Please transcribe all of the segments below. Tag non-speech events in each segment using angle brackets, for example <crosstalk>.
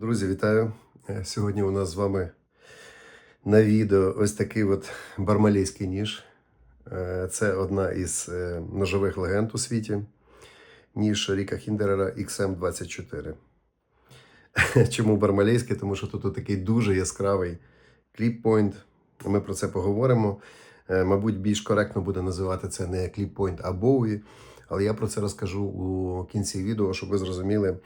Друзі, вітаю! Е, Сьогодні у нас з вами на відео ось такий от бармалейський ніж. Е, Це одна із е, ножових легенд у світі. Ніж Ріка Хіндерера XM24. <laughs> Чому бармалейський? Тому що тут такий дуже яскравий кліп-пойнт. Ми про це поговоримо. Мабуть, більш коректно буде називати це не кліп-пойнт, а Боуї. Але я про це розкажу у кінці відео, щоб ви зрозуміли,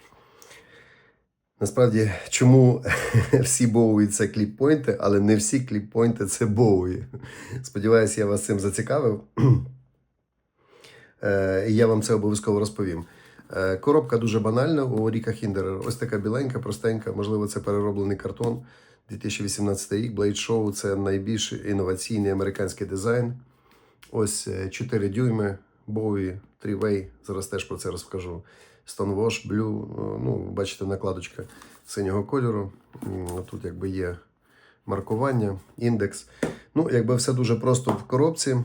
Насправді, чому <laughs> всі Боуї це кліппойнти, але не всі кліппойнти це Боуї. Сподіваюся, я вас цим зацікавив. <clears throat> Е, І я вам це обов'язково розповім. Е, Коробка дуже банальна у Ріка Хіндера. Ось така біленька, простенька. Можливо, це перероблений картон. 2018 рік. Blade Show це найбільш інноваційний американський дизайн. Ось е, 4 дюйми, Bowie, 3-way. Зараз теж про це розкажу. Stonewash, Blue, е, ну, бачите, накладочка синього кольору. Тут якби є маркування, індекс. Ну, якби все дуже просто в коробці.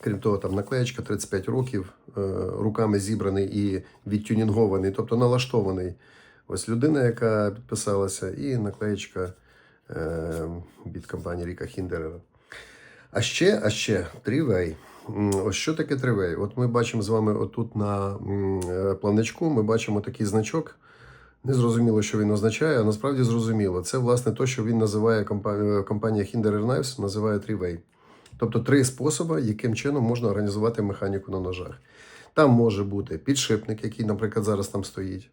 Крім того, там наклеєчка 35 років, е, руками зібраний і відтюнінгований, тобто налаштований. Ось людина, яка підписалася, і наклеєчка е, від компанії Ріка Хіндерера. А ще, а ще тривей. Ось що таке тривей? От ми бачимо з вами отут на е, плавничку, ми бачимо такий значок. Не зрозуміло, що він означає, а насправді зрозуміло. Це власне те, що він називає е, компанія Hinderer Knives, називає тривей. Тобто три способи, яким чином можна організувати механіку на ножах. Там може бути підшипник, який, наприклад, зараз там стоїть.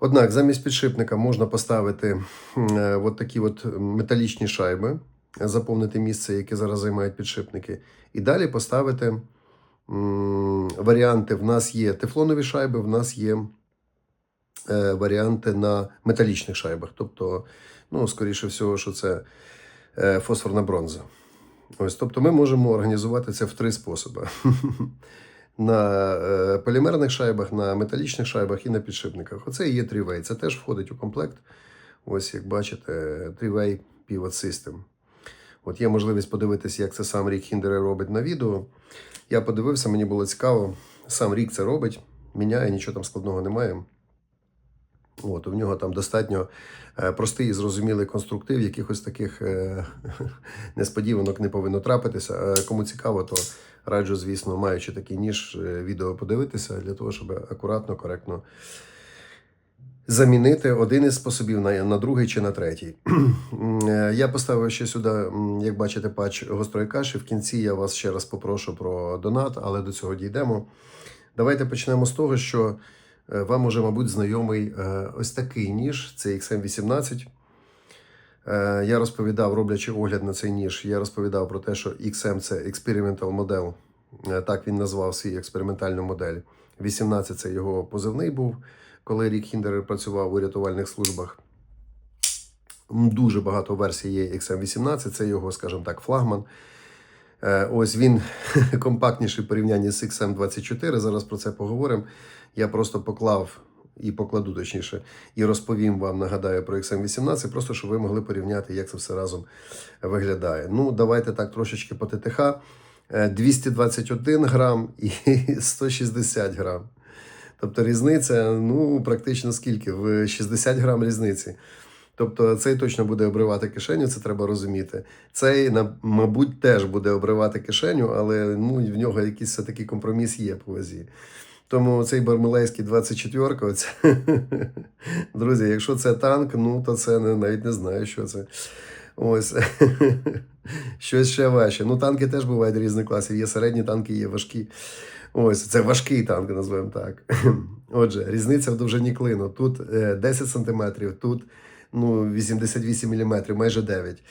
Однак замість підшипника можна поставити е, от такі от металічні шайби, заповнити місце, яке зараз займають підшипники. І далі поставити варіанти. В нас є тефлонові шайби, в нас є е, варіанти на металічних шайбах. Тобто, ну, скоріше всього, що це е, фосфорна бронза. Ось, тобто ми можемо організувати це в три способи: <laughs> на е, полімерних шайбах, на металічних шайбах і на підшипниках. Оце і є трівей. Це теж входить у комплект. Ось, як бачите, трівей Pivot System. От є можливість подивитися, як це сам Рік Хіндере робить на відео. Я подивився, мені було цікаво. Сам Рік це робить, міняє, нічого там складного немає. От, у нього там достатньо е, простий і зрозумілий конструктив, якихось таких е, <laughs> несподіванок не повинно трапитися. Е, Кому цікаво, то раджу, звісно, маючи такий ніж, відео подивитися для того, щоб акуратно, коректно замінити один із способів на, на другий чи на третій. <clears throat> Е, я поставив ще сюди, як бачите, патч гострої каші. В кінці я вас ще раз попрошу про донат, але до цього дійдемо. Давайте почнемо з того, що е, вам уже, мабуть, знайомий е, ось такий ніж, це XM18. Е, Я розповідав, роблячи огляд на цей ніж, я розповідав про те, що XM це Experimental Model. Так він назвав свій експериментальну модель. 18 це його позивний був, коли Рік Хіндер працював у рятувальних службах. Дуже багато версій є XM18, це його, скажімо так, флагман. Е, Ось він <laughs> компактніший в порівнянні з XM24. Зараз про це поговоримо. Я просто поклав і покладу точніше, і розповім вам, нагадаю про XM18, просто щоб ви могли порівняти, як це все разом виглядає. Ну, давайте так трошечки по ТТХ. Е, 221 грам і <laughs> 160 грам. Тобто різниця, ну, практично скільки? В 60 грам різниці. Тобто цей точно буде обривати кишеню, це треба розуміти. Цей, мабуть, теж буде обривати кишеню, але ну, в нього якийсь все-таки компроміс є по вазі. Тому цей бармелейський 24 оце... <laughs> друзі, якщо це танк, ну то це навіть не знаю, що це. Ось. <laughs> Щось ще важче. Ну, танки теж бувають різних класів. Є середні танки, є важкі. Ось, це важкий танк, назвемо так. <clears throat> Отже, різниця в довжині клину. Тут е, 10 см, тут ну, 88 мм, майже 9.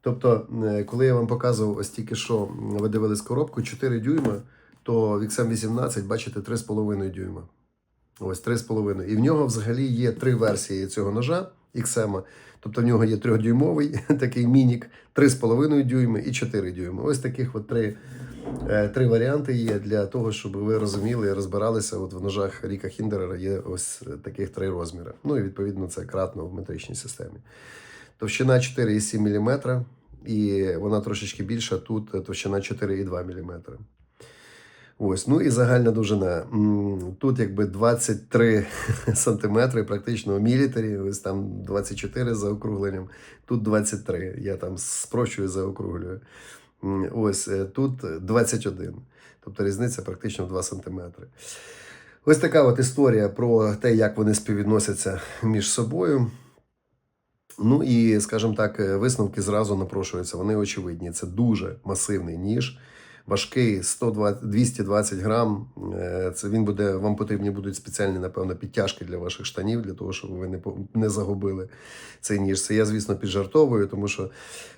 Тобто, е, коли я вам показував ось тільки що ви дивились коробку 4 дюйма, то в XM18, бачите, 3,5 дюйма. Ось 3,5. І в нього взагалі є три версії цього ножа XM. Тобто в нього є 3-дюймовий <laughs> такий мінік, 3,5 дюйми і 4 дюйми. Ось таких от три, е, три варіанти є для того, щоб ви розуміли і розбиралися. От в ножах Ріка Хіндерера є ось таких три розміри. Ну і відповідно це кратно в метричній системі. Товщина 4,7 мм, і вона трошечки більша. Тут товщина 4,2 мм. Ось, ну і загальна довжина. Тут якби 23 <laughs> сантиметри, практично у мілітарі, ось там 24 за округленням, тут 23. Я там спрощую заокруглюю. Ось е, тут 21. Тобто різниця практично в 2 сантиметри. Ось така от історія про те, як вони співвідносяться між собою. Ну і, скажімо так, е, висновки зразу напрошуються. Вони очевидні. Це дуже масивний ніж, важкий 120, 220 грам. Е, Це він буде, вам потрібні будуть спеціальні, напевно, підтяжки для ваших штанів, для того, щоб ви не, не загубили цей ніж. Це я, звісно, піджартовую, тому що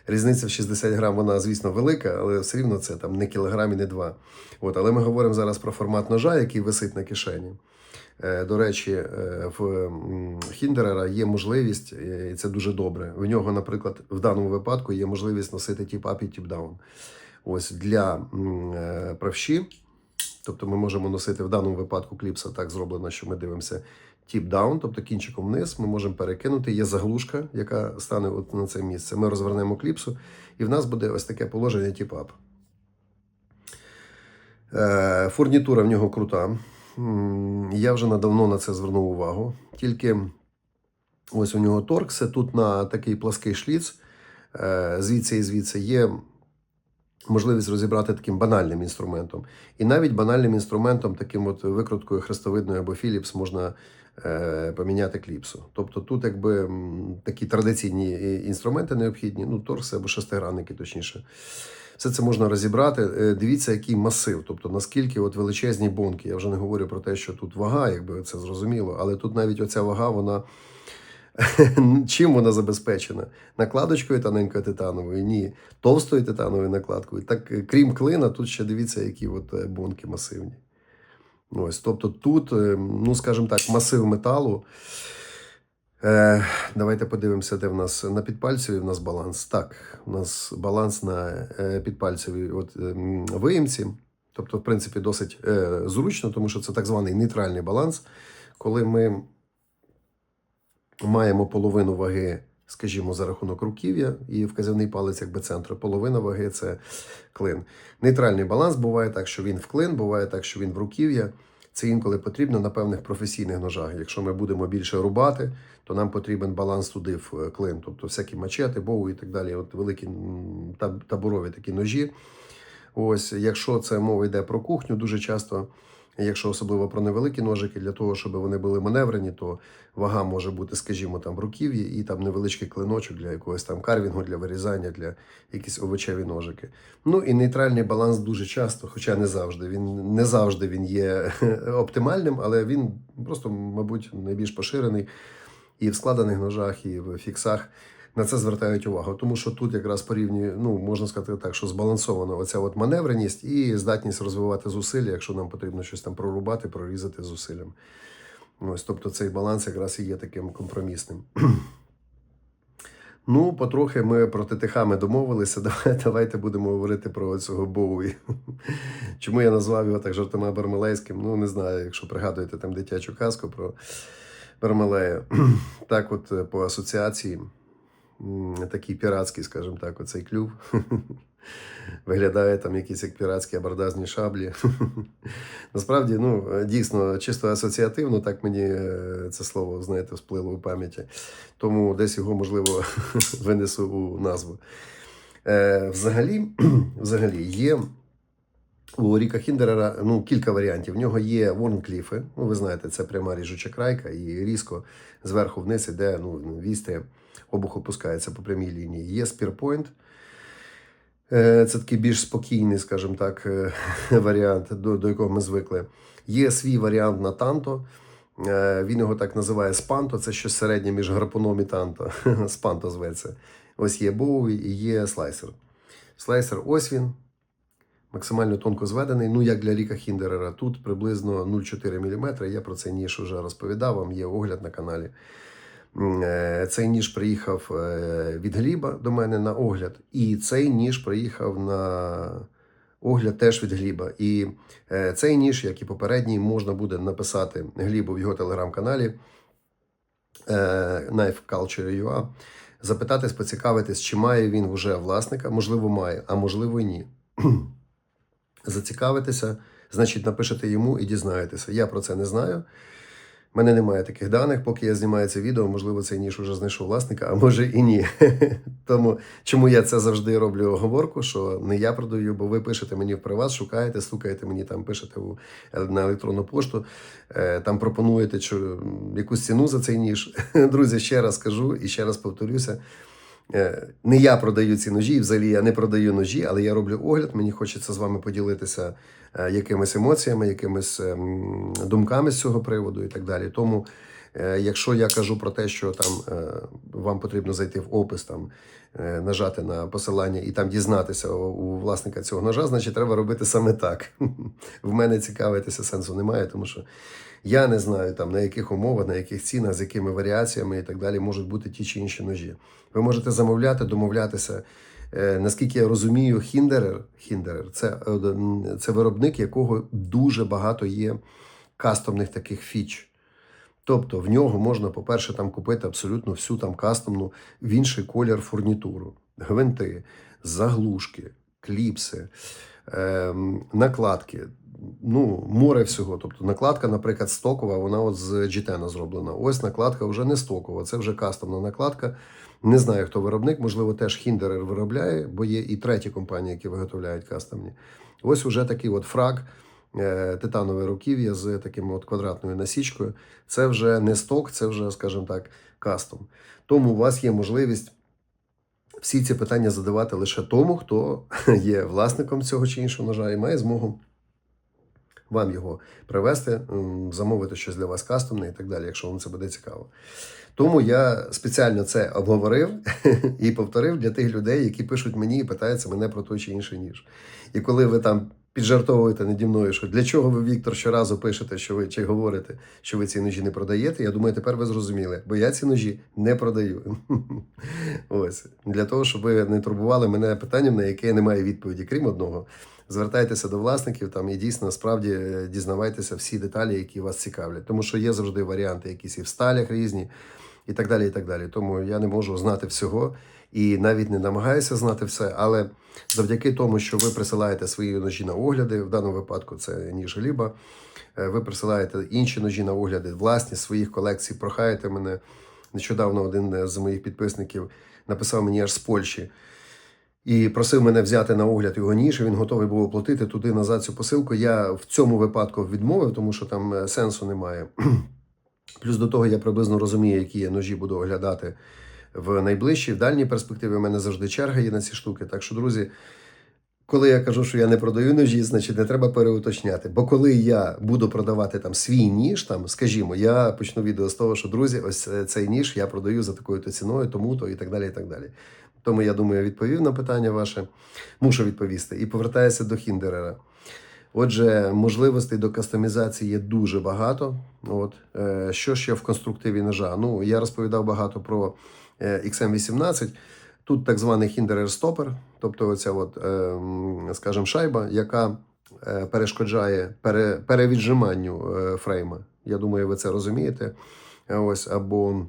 різниця в 60 грам, вона, звісно, велика, але все рівно це там не кілограм і не два. От, але ми говоримо зараз про формат ножа, який висить на кишені. Е, До речі, е, в Хіндерера є можливість, і це дуже добре. В нього, наприклад, в даному випадку є можливість носити тіп up і тіп даун. Ось для е, правші. Тобто ми можемо носити в даному випадку кліпса так зроблено, що ми дивимося тіп даун, тобто кінчиком вниз. Ми можемо перекинути. Є заглушка, яка стане от на це місце. Ми розвернемо кліпсу, і в нас буде ось таке положення тіп ап. Е, Фурнітура в нього крута. Я вже надавно на це звернув увагу. Тільки ось у нього торкси. Тут на такий плаский шліц, е, звідси і звідси є можливість розібрати таким банальним інструментом. І навіть банальним інструментом, таким от викруткою хрестовидною або Philips, можна е, поміняти кліпсу. Тобто тут якби такі традиційні інструменти необхідні, ну, торкси або шестигранники, точніше. Все це можна розібрати. Е, Дивіться, який масив, тобто наскільки от величезні бонки. Я вже не говорю про те, що тут вага, якби це зрозуміло, але тут навіть оця вага, вона <laughs> чим вона забезпечена? Накладочкою тоненькою титановою? Ні. Товстою титановою накладкою. Так, е, крім клина, тут ще дивіться, які от е, бонки масивні. Ось, тобто тут, е, ну скажімо так, масив металу. Е, давайте подивимося, де в нас на підпальцеві в нас баланс. Так, у нас баланс на підпальцевій от, виємці. Тобто, в принципі, досить е, зручно, тому що це так званий нейтральний баланс, коли ми маємо половину ваги, скажімо, за рахунок руків'я, і вказівний палець якби центру. Половина ваги це клин. Нейтральний баланс буває так, що він в клин, буває так, що він в руків'я. Це інколи потрібно на певних професійних ножах. Якщо ми будемо більше рубати, то нам потрібен баланс туди в е, клин. Тобто всякі мачети, боу і так далі. От великі таборові такі ножі. Ось, якщо це мова йде про кухню, дуже часто, якщо особливо про невеликі ножики, для того, щоб вони були маневрені, то вага може бути, скажімо, там в руків'ї і там невеличкий клиночок для якогось там карвінгу, для вирізання, для якісь овочеві ножики. Ну і нейтральний баланс дуже часто, хоча не завжди. Він не завжди він є <laughs> оптимальним, але він просто, мабуть, найбільш поширений і в складених ножах, і в фіксах. На це звертають увагу, тому що тут якраз порівнює, ну можна сказати так, що збалансована оця от маневреність і здатність розвивати зусилля, якщо нам потрібно щось там прорубати, прорізати зусиллям. Ось, тобто цей баланс якраз і є таким компромісним. Ну, потрохи ми про ТТХ ми домовилися. <laughs> Давай- Давайте будемо говорити про цього Боуї. Чому я назвав його так жартома Бармалейським? Ну, не знаю, якщо пригадуєте там дитячу казку про Бармалея. <clears throat> Так, от е, по асоціації, такий піратський, скажімо так, оцей клюв. <laughs> Виглядає там якісь як піратські абордазні шаблі. <laughs> Насправді, ну, дійсно, чисто асоціативно, так мені е, це слово, знаєте, всплило у пам'яті. Тому десь його, можливо, <laughs> винесу у назву. Е, взагалі, <clears throat> взагалі, є у Ріка Хіндерера ну, кілька варіантів. В нього є Ворнкліфи. Ну, ви знаєте, це пряма ріжуча крайка, і різко зверху вниз іде, ну, вісти, обух опускається по прямій лінії. Є спірпойнт. Е, Це такий більш спокійний, скажімо так, е, <laughs> варіант, до, до якого ми звикли. Є свій варіант на танто. Е, Він його так називає спанто. Це щось середнє між гарпуном і танто. <laughs> Спанто зветься. Ось є Боуі і є слайсер. Слайсер ось він. Максимально тонко зведений. Ну, як для Ріка Хіндерера. Тут приблизно 0,4 мм. Я про цей ніж вже розповідав, вам є огляд на каналі. Е, Цей ніж приїхав е, від Гліба до мене на огляд, і цей ніж приїхав на огляд теж від Гліба. І е, цей ніж, як і попередній, можна буде написати Глібу в його телеграм-каналі Knife Culture UA, запитатись, поцікавитись, чи має він вже власника, можливо, має, а можливо, ні. <clears throat> Зацікавитися, значить напишете йому і дізнаєтеся. Я про це не знаю. У мене немає таких даних, поки я знімаю це відео, можливо, цей ніж уже знайшов власника, а може і ні. <laughs> Тому чому я це завжди роблю оговорку, що не я продаю, бо ви пишете мені в приват, шукаєте, стукаєте мені там, пишете у, на електронну пошту, е, там пропонуєте що, якусь ціну за цей ніж. <laughs> Друзі, ще раз кажу і ще раз повторюся. Е, Не я продаю ці ножі, і взагалі я не продаю ножі, але я роблю огляд. Мені хочеться з вами поділитися е, якимись емоціями, якимись ем, думками з цього приводу і так далі. Тому, е, якщо я кажу про те, що там е, вам потрібно зайти в опис, там е, нажати на посилання і там дізнатися у власника цього ножа, значить треба робити саме так. <laughs> В мене цікавитися сенсу немає, тому що я не знаю там на яких умовах, на яких цінах, з якими варіаціями і так далі можуть бути ті чи інші ножі. Ви можете замовляти, домовлятися. Е, Наскільки я розумію, Хіндерер, Хіндерер це, е, це виробник, якого дуже багато є кастомних таких фіч. Тобто в нього можна, по-перше, там купити абсолютно всю там кастомну в інший колір фурнітуру, гвинти, заглушки, кліпси, ем, накладки. Ну, море всього. Тобто накладка, наприклад, стокова, вона от з джітена зроблена. Ось накладка вже не стокова, це вже кастомна накладка. Не знаю, хто виробник, можливо, теж Хіндерер виробляє, бо є і треті компанії, які виготовляють кастомні. Ось уже такий от фраг, е, титанове руків'я з таким от квадратною насічкою. Це вже не сток, це вже, скажімо так, кастом. Тому у вас є можливість всі ці питання задавати лише тому, хто <laughs> є власником цього чи іншого ножа і має змогу вам його привезти, замовити щось для вас кастомне і так далі, якщо вам це буде цікаво. Тому я спеціально це обговорив <laughs> і повторив для тих людей, які пишуть мені і питаються мене про той чи інший ніж. І коли ви там піджартовуєте наді мною, що для чого ви, Віктор, щоразу пишете, що ви чи говорите, що ви ці ножі не продаєте, я думаю, тепер ви зрозуміли, бо я ці ножі не продаю. <laughs> Ось для того, щоб ви не турбували мене питанням, на яке немає відповіді, крім одного. Звертайтеся до власників там і дійсно справді е, дізнавайтеся всі деталі, які вас цікавлять. Тому що є завжди варіанти, якісь і в сталях різні, і так далі. і так далі. Тому я не можу знати всього і навіть не намагаюся знати все. Але завдяки тому, що ви присилаєте свої ножі на огляди, в даному випадку це ніж гліба, е, ви присилаєте інші ножі на огляди, власні своїх колекцій, прохаєте мене. Нещодавно один з моїх підписників написав мені аж з Польщі. І просив мене взяти на огляд його ніж. Він готовий був оплатити туди назад цю посилку. Я в цьому випадку відмовив, тому що там е, сенсу немає. <clears throat> Плюс до того я приблизно розумію, які я ножі буду оглядати в найближчій, в дальній перспективі. У мене завжди черга є на ці штуки. Так що, друзі, коли я кажу, що я не продаю ножі, значить не треба переуточняти. Бо коли я буду продавати там свій ніж, там, скажімо, я почну відео з того, що друзі, ось е, цей ніж я продаю за такою-то ціною, тому-то і так далі. і так далі. Тому я думаю, я відповів на питання ваше. Мушу відповісти. І повертаюся до Хіндерера. Отже, можливостей до кастомізації є дуже багато. От. Е, Що ще в конструктиві ножа? Ну, я розповідав багато про е, XM18. Тут так званий Hinderer стопер, тобто оця, от, е, скажімо, шайба, яка е, перешкоджає пере, перевіджиманню фрейма. Я думаю, ви це розумієте. Ось, або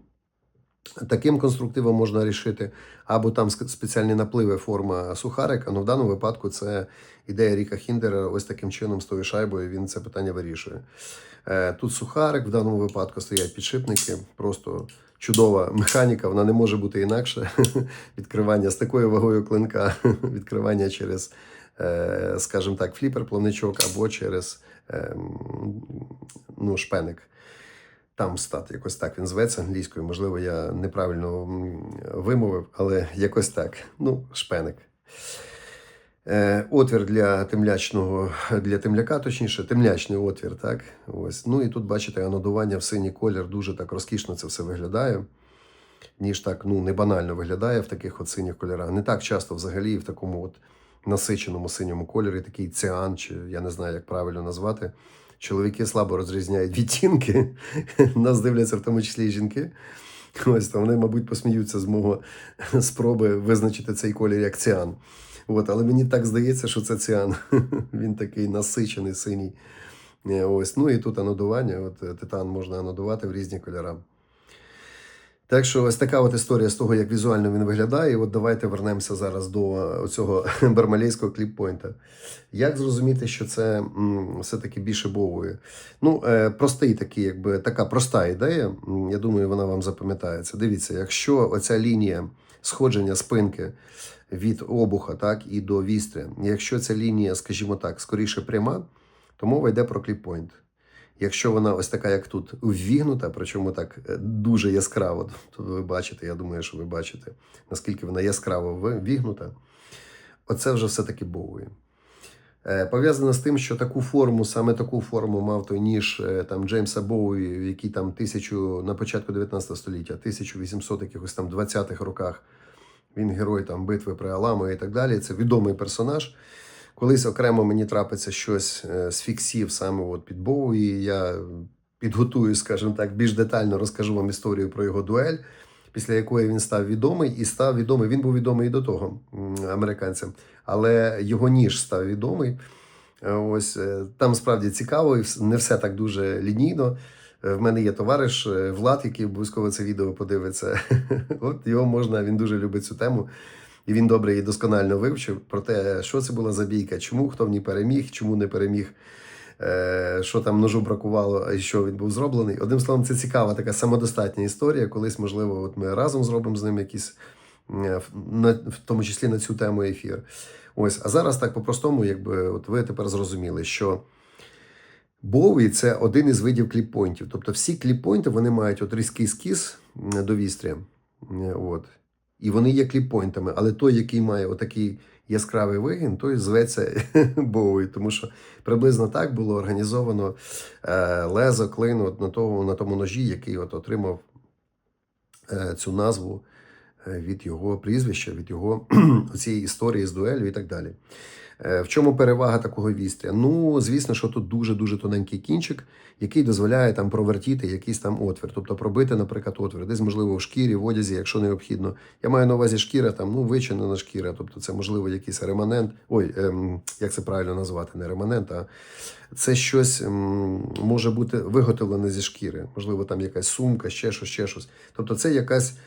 Таким конструктивом можна рішити, або там спеціальні напливи форма сухарика. Ну в даному випадку це ідея Ріка Хіндера. Ось таким чином з тою шайбою він це питання вирішує. Е, Тут сухарик, в даному випадку стоять підшипники. Просто чудова механіка, вона не може бути інакше. <laughs> Відкривання з такою вагою клинка, <laughs> відкривання через, е, скажімо так, фліпер, плавничок або через ем, ну, шпеник. Там стат, якось так він зветься англійською. Можливо, я неправильно вимовив, але якось так. Ну, шпеник. Е, отвір для темлячного, для темляка, точніше, темлячний отвір, так. Ось. Ну і тут, бачите, анодування в синій колір дуже так розкішно це все виглядає. Ніж так ну, не банально виглядає в таких от синіх кольорах. Не так часто взагалі в такому от насиченому синьому кольорі, такий ціан, чи я не знаю, як правильно назвати. Чоловіки слабо розрізняють відтінки. <laughs> Нас дивляться в тому числі і жінки. Ось там вони, мабуть, посміються з мого спроби визначити цей колір як ціан. От, але мені так здається, що це ціан. <laughs> Він такий насичений синій. Е, Ось. Ну і тут анодування. От, титан можна анодувати в різні кольори. Так що ось така от історія з того, як візуально він виглядає. І от давайте вернемося зараз до цього <laughs> бармалейського кліппойнта. Як зрозуміти, що це все-таки більше бовує? Ну, е, простий такий, якби така проста ідея. Я думаю, вона вам запам'ятається. Дивіться, якщо оця лінія сходження спинки від обуха, так, і до вістря, якщо ця лінія, скажімо так, скоріше пряма, то мова йде про кліппойнт. Якщо вона ось така, як тут, ввігнута, причому так е, дуже яскраво, то ви бачите, я думаю, що ви бачите, наскільки вона яскраво ввігнута, оце вже все-таки бовує. Е, Пов'язано з тим, що таку форму, саме таку форму мав той ніж е, там Джеймса Боуї, який там тисячу на початку 19 століття, 1800 якихось там 20-х роках. Він герой там битви при Аламо і так далі. Це відомий персонаж. Колись окремо мені трапиться щось е, з фіксів саме от під Боуї. Я підготую, скажімо так, більш детально розкажу вам історію про його дуель, після якої він став відомий і став відомий. Він був відомий і до того американцям, але його ніж став відомий. Е, Ось е, там справді цікаво, і не все так дуже лінійно. В мене є товариш Влад, який обов'язково це відео подивиться. <laughs> От його можна, він дуже любить цю тему. І він добре і досконально вивчив про те, що це була за бійка, чому хто в ній переміг, чому не переміг, е, що там ножу бракувало, і що він був зроблений. Одним словом, це цікава така самодостатня історія. Колись, можливо, от ми разом зробимо з ним якісь, е, в- тому числі на цю тему ефір. Ось, а зараз так по-простому, якби от ви тепер зрозуміли, що. Боуї це один із видів кліппойнтів. Тобто всі кліппойнти вони мають от різкий скіз м, до вістря. Е, От. І вони є кліппойнтами, але той, який має отакий яскравий вигін, той зветься <laughs> Боуї. Тому що приблизно так було організовано е, лезо, клин от на, того, на тому ножі, який от отримав е, цю назву е, від його прізвища, від його <clears throat> цієї історії з дуелю і так далі. Е, В чому перевага такого вістря? Ну, звісно, що тут дуже-дуже тоненький кінчик, який дозволяє там провертіти якийсь там отвір, тобто пробити, наприклад, отвір, десь, можливо, в шкірі, в одязі, якщо необхідно. Я маю на увазі шкіра, там, ну, вичинена шкіра, тобто це, можливо, якийсь реманент. Ой, ем, як це правильно назвати? Не реманент, а це щось ем, може бути виготовлене зі шкіри. Можливо, там якась сумка, ще щось, ще щось. Тобто, це якась.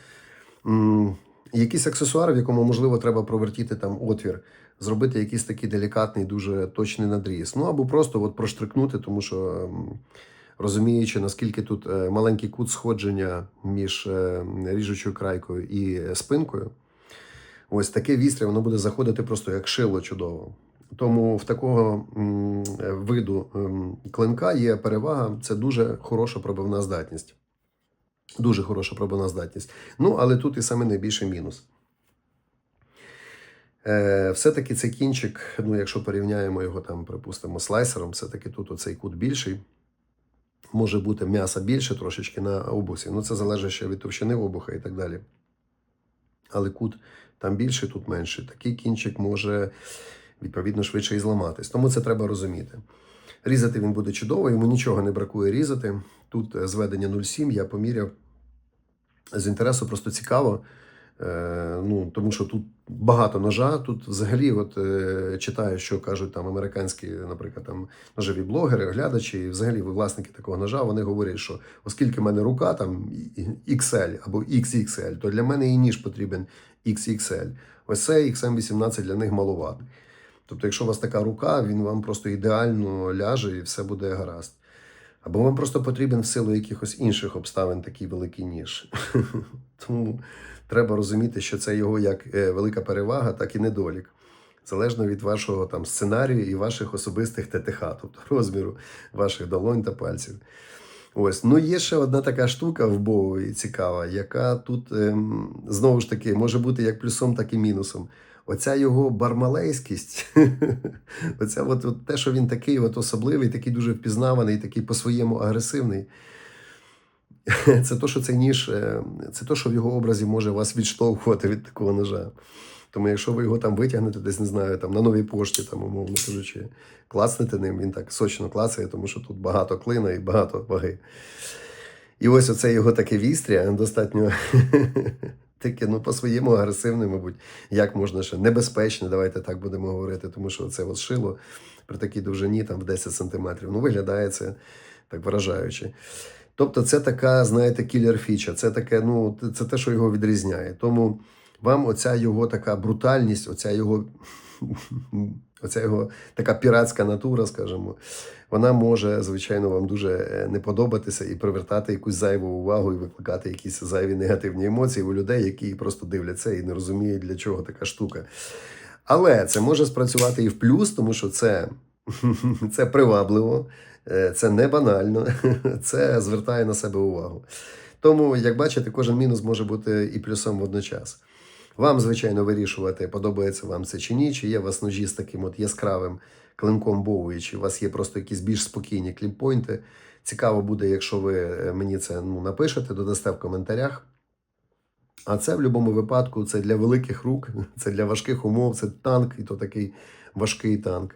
м, Якийсь аксесуар, в якому можливо треба провертіти там отвір, зробити якийсь такий делікатний, дуже точний надріз. Ну або просто от проштрикнути, тому що ем, розуміючи, наскільки тут е, маленький кут сходження між е, ріжучою крайкою і спинкою, ось таке вістря воно буде заходити просто як шило чудово. Тому в такого виду ем, клинка є перевага, це дуже хороша пробивна здатність. Дуже хороша пробивна здатність. Ну, але тут і саме найбільший мінус. Е, все-таки цей кінчик, ну, якщо порівняємо його там, припустимо, слайсером, все-таки тут оцей кут більший. Може бути м'яса більше трошечки на обусі. Ну, це залежить ще від товщини обуха і так далі. Але кут там більший, тут менший. Такий кінчик може відповідно швидше і зламатись. Тому це треба розуміти. Різати він буде чудово, йому нічого не бракує різати. Тут е, зведення 0,7 я поміряв. З інтересу просто цікаво. Е, ну, тому що тут багато ножа. Тут взагалі, от е, читаю, що кажуть там американські, наприклад, там ножові блогери, глядачі, і взагалі власники такого ножа, вони говорять, що оскільки в мене рука там XL або XXL, то для мене і ніж потрібен XXL. Ось цей XM18 для них маловато. Тобто, якщо у вас така рука, він вам просто ідеально ляже і все буде гаразд. Або вам просто потрібен в силу якихось інших обставин такий великий ніж. <laughs> Тому треба розуміти, що це його як е, велика перевага, так і недолік. Залежно від вашого там сценарію і ваших особистих ТТХ, тобто <laughs> розміру ваших долонь та пальців. Ось, ну є ще одна така штука в Боуї цікава, яка тут ем, знову ж таки може бути як плюсом, так і мінусом. Оця його бармалейськість, <laughs> оця от, от те, що він такий от особливий, такий дуже впізнаваний, такий по-своєму агресивний. <laughs> Це то, що цей ніж, е, це то, що в його образі може вас відштовхувати від такого ножа. Тому якщо ви його там витягнете, десь не знаю, там на новій пошті, там, умовно кажучи, клацнете ним, він так сочно клацає, тому що тут багато клина і багато ваги. І ось оце його таке вістря, достатньо <laughs> таке, ну, по-своєму агресивне, мабуть, як можна ще небезпечне, давайте так будемо говорити, тому що це от шило при такій довжині, там в 10 сантиметрів. Ну, виглядає це так вражаюче. Тобто, це така, знаєте, кілер-фіча, це таке, ну, це те, що його відрізняє. Тому вам оця його така брутальність, оця його, <laughs> оця його така піратська натура, скажімо, вона може, звичайно, вам дуже е, не подобатися і привертати якусь зайву увагу і викликати якісь зайві негативні емоції у людей, які просто дивляться і не розуміють, для чого така штука. Але це може спрацювати і в плюс, тому що це, <laughs> це привабливо, це не банально, <laughs> це звертає на себе увагу. Тому, як бачите, кожен мінус може бути і плюсом водночас. Вам, звичайно, вирішувати, подобається вам це чи ні, чи є у вас ножі з таким от яскравим клинком Боуї, чи у вас є просто якісь більш спокійні кліппойнти. Цікаво буде, якщо ви е, мені це ну, напишете, додасте в коментарях. А це в будь-якому випадку це для великих рук, <laughs> це для важких умов, це танк, і то такий важкий танк.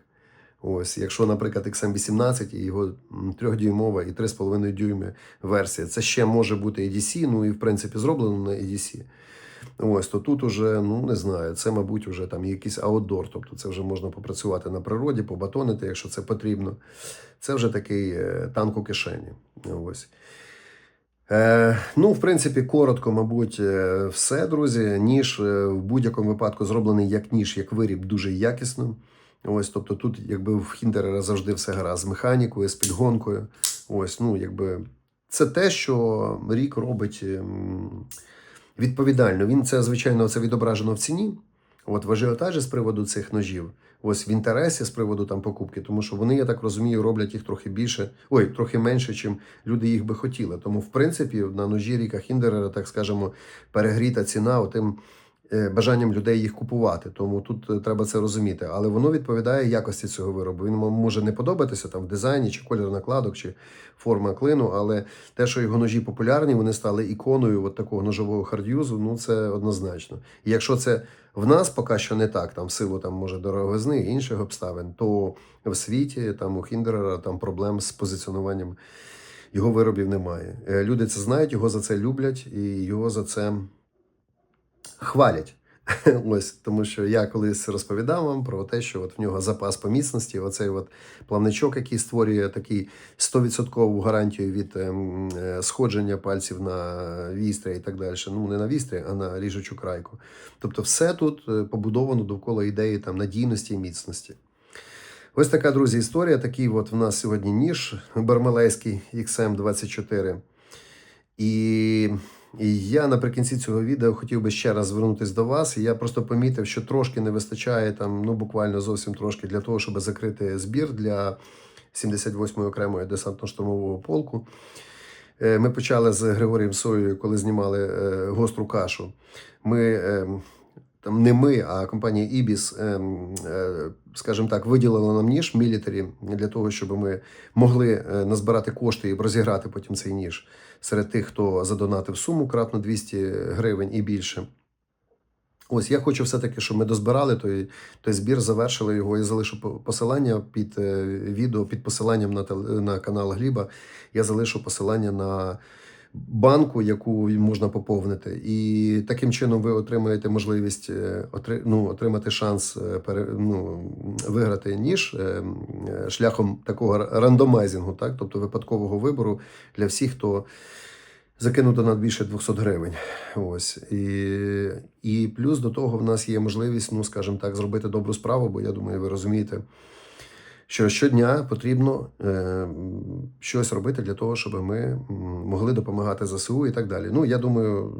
Ось, якщо, наприклад, XM18 і його м, трьохдюймова і 3,5 дюйми версія, це ще може бути EDC, ну і в принципі зроблено на EDC. Ось, то тут уже, ну не знаю, це, мабуть, вже там якийсь аутдор, тобто це вже можна попрацювати на природі, побатонити, якщо це потрібно. Це вже такий е, танк у кишені. Ось. Е, ну, в принципі, коротко, мабуть, е, все, друзі. Ніж е, в будь-якому випадку зроблений як ніж, як виріб, дуже якісно. Ось, тобто тут, якби в Хіндерера завжди все гаразд з механікою, з підгонкою. Ось, ну, якби це те, що рік робить ем, відповідально. Він це, звичайно, це відображено в ціні. От в ажіотажі з приводу цих ножів, ось в інтересі з приводу там покупки, тому що вони, я так розумію, роблять їх трохи більше, ой, трохи менше, чим люди їх би хотіли. Тому, в принципі, на ножі Ріка Хіндерера, так скажемо, перегріта ціна отим бажанням людей їх купувати. Тому тут е, треба це розуміти. Але воно відповідає якості цього виробу. Він може не подобатися там в дизайні, чи кольор накладок, чи форма клину, але те, що його ножі популярні, вони стали іконою от такого ножового хардюзу, ну це однозначно. І якщо це в нас поки що не так, там в силу там може дороговизни інших обставин, то в світі там у Хіндерера там проблем з позиціонуванням його виробів немає. Е, Люди це знають, його за це люблять і його за це хвалять. <laughs> Ось тому, що я колись розповідав вам про те, що от в нього запас по міцності, оцей от плавничок, який створює такий 100% гарантію від ем, е, сходження пальців на вістря і так далі. Ну не на вістря, а на ріжучу крайку. Тобто, все тут е, побудовано довкола ідеї там надійності і міцності. Ось така, друзі, історія. Такий от в нас сьогодні ніж бармалейський XM24. І і я наприкінці цього відео хотів би ще раз звернутися до вас. Я просто помітив, що трошки не вистачає там, ну буквально зовсім трошки для того, щоб закрити збір для 78-ї окремої десантно-штурмового полку. Е, Ми почали з Григорієм Соєю, коли знімали е, гостру кашу. Ми е, там не ми, а компанія Ібіс, скажімо так, виділила нам ніж мілітарі для того, щоб ми могли е, назбирати кошти і розіграти потім цей ніж серед тих, хто задонатив суму кратно 200 гривень і більше. Ось я хочу все-таки, щоб ми дозбирали той, той збір, завершили його і залишу посилання під е, відео, під посиланням на, на канал Гліба. Я залишу посилання на банку, яку можна поповнити. І таким чином ви отримаєте можливість е, ну, отримати шанс е, ну, виграти ніж е, шляхом такого рандомайзингу, так? тобто випадкового вибору для всіх, хто закинув донат більше 200 гривень. Ось. І, і плюс до того в нас є можливість, ну, скажімо так, зробити добру справу, бо я думаю, ви розумієте, що щодня потрібно е, щось робити для того, щоб ми могли допомагати ЗСУ і так далі. Ну, я думаю,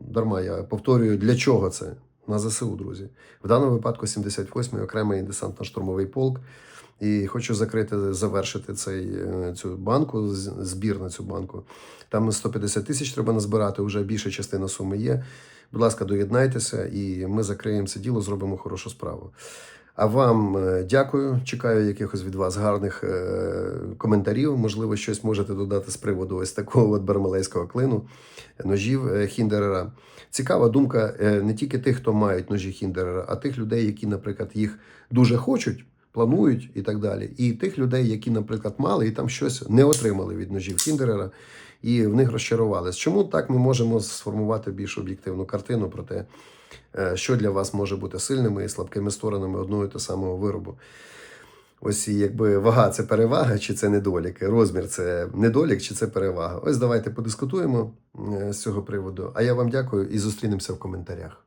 дарма я повторюю, для чого це? На ЗСУ, друзі. В даному випадку 78-й окремий десантно-штурмовий полк. І хочу закрити, завершити цей, е, цю банку, збір на цю банку. Там 150 тисяч треба назбирати, вже більша частина суми є. Будь ласка, доєднайтеся, і ми закриємо це діло, зробимо хорошу справу. А вам е, дякую. Чекаю якихось від вас гарних е, коментарів. Можливо, щось можете додати з приводу ось такого от бармалейського клину, ножів е, Хіндерера. Цікава думка не тільки тих, хто мають ножі Хіндерера, а тих людей, які, наприклад, їх дуже хочуть, планують і так далі. І тих людей, які, наприклад, мали і там щось не отримали від ножів Хіндерера, і в них розчарувались. Чому так ми можемо сформувати більш об'єктивну картину про те, що для вас може бути сильними і слабкими сторонами одного і того самого виробу. Ось якби вага це перевага, чи це недолік, розмір це недолік, чи це перевага. Ось давайте подискутуємо е, з цього приводу. А я вам дякую і зустрінемося в коментарях.